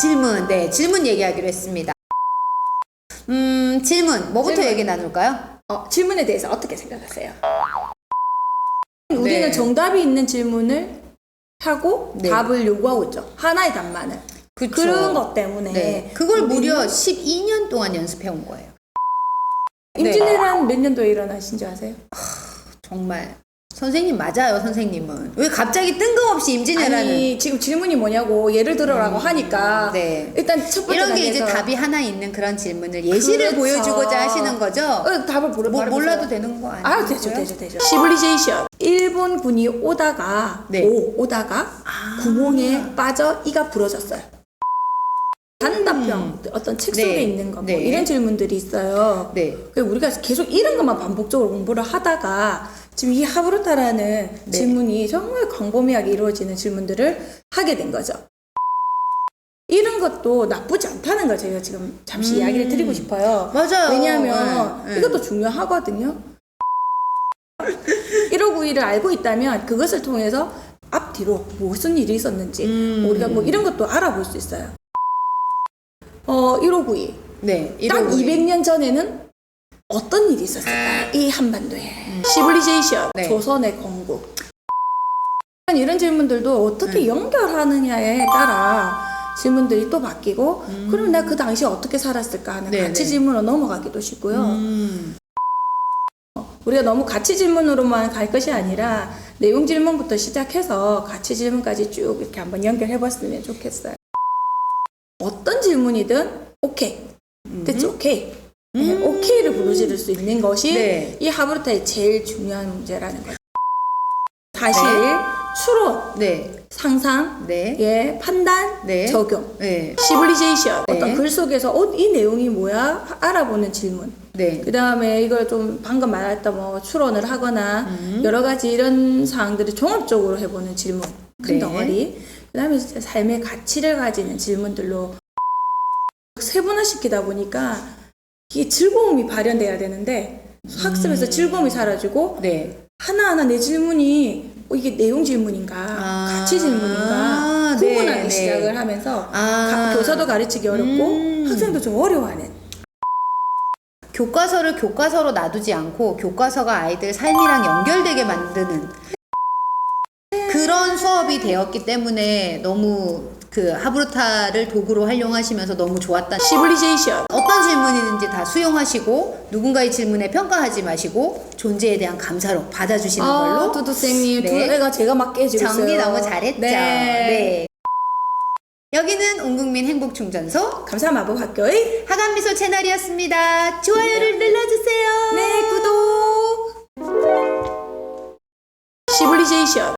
질문. 네, 질문 얘기하기로 했습니다. 음, 질문. 뭐부터 질문. 얘기 나눌까요? 어, 질문에 대해서 어떻게 생각하세요? 우리는 네. 정답이 있는 질문을 하고 네. 답을 요구하고 있죠. 하나의 답만을. 그쵸. 그런 것 때문에 네. 그걸 우리는 무려 12년 동안 연습해 온 거예요. 임진왜란 몇 년도에 일어나신 줄 아세요? 정말. 선생님 맞아요, 선생님은. 왜 갑자기 뜬금없이 임진왜란을. 아니 지금 질문이 뭐냐고 예를 들어라고 하니까 네. 일단 첫 번째 이런 게 이제 단계에서 답이 하나 있는 그런 질문을 예시를 그렇죠. 보여주고자 하시는 거죠? 어, 답을 모르 뭐 말해보세요. 몰라도 되는 거 아니에요? 아 되죠 되죠 되죠 시블리제이션 일본군이 오다가 네. 오 오다가 구멍에 빠져 이가 부러졌어요 단답형 어떤 책 속에 음. 네. 있는 거뭐 네. 이런 질문들이 있어요 네. 그 우리가 계속 이런 것만 반복적으로 공부를 하다가 지금 이 하브루타라는 네. 질문이 정말 광범위하게 이루어지는 질문들을 하게 된 거죠. 이런 것도 나쁘지 않다는 걸 제가 지금 잠시 음. 이야기를 드리고 싶어요. 맞아요. 왜냐하면 네, 네. 이것도 중요하거든요. 1591을 알고 있다면 그것을 통해서 앞뒤로 무슨 일이 있었는지 음. 우리가 뭐 이런 것도 알아볼 수 있어요. 어, 1592. 네. 딱 1592. 200년 전에는 어떤 일이 있었을까? 이 한반도에. 시블리제이션, 네. 조선의 건국. 이런 질문들도 어떻게 연결하느냐에 따라 질문들이 또 바뀌고, 그럼 내가 그 당시에 어떻게 살았을까 하는 네, 가치 네. 질문으로 넘어가기도 쉽고요. 음. 우리가 너무 가치 질문으로만 갈 것이 아니라 내용 질문부터 시작해서 가치 질문까지 쭉 이렇게 한번 연결해 봤으면 좋겠어요. 어떤 질문이든 오케이. 됐지? 오케이. 네, 오케이를 부르짖을 수 있는 것이 음. 네. 이 하브루타의 제일 중요한 문제라는 거죠. 사실, 네. 추론, 네. 상상, 네. 예, 판단, 네. 적용. 네. 시블리제이션 네. 어떤 글 속에서 어, 이 내용이 뭐야 알아보는 질문 네. 그 다음에 이걸 좀 방금 말했던 뭐 추론을 하거나 음. 여러 가지 이런 사항들을 종합적으로 해보는 질문 큰 네. 덩어리 그 다음에 삶의 가치를 가지는 질문들로 세분화시키다 보니까 이게 즐거움이 발현돼야 되는데 학습에서 즐거움이 사라지고 네. 하나하나 내 질문이 어, 이게 내용 질문인가 아. 가치 질문인가 아, 구분하기 네, 네. 시작을 하면서 아. 가- 교사도 가르치기 어렵고 음. 학생도 좀 어려워하는 교과서를 교과서로 놔두지 않고 교과서가 아이들 삶이랑 연결되게 만드는 그런 수업이 되었기 때문에 너무 그 하브루타를 도구로 활용하시면서 너무 좋았다. 시블리제이션 어떤 질문이든지 다 수용하시고 누군가의 질문에 평가하지 마시고 존재에 대한 감사로 받아주시는 걸로 아, 두두쌤님 두 네. 애가 제가 맞게 해주고 있어요. 정리 너무 잘했죠. 네. 네. 여기는 온국민 행복충전소 감사 마법 학교의 하간미소 채널이었습니다. 좋아요를 눌러주세요.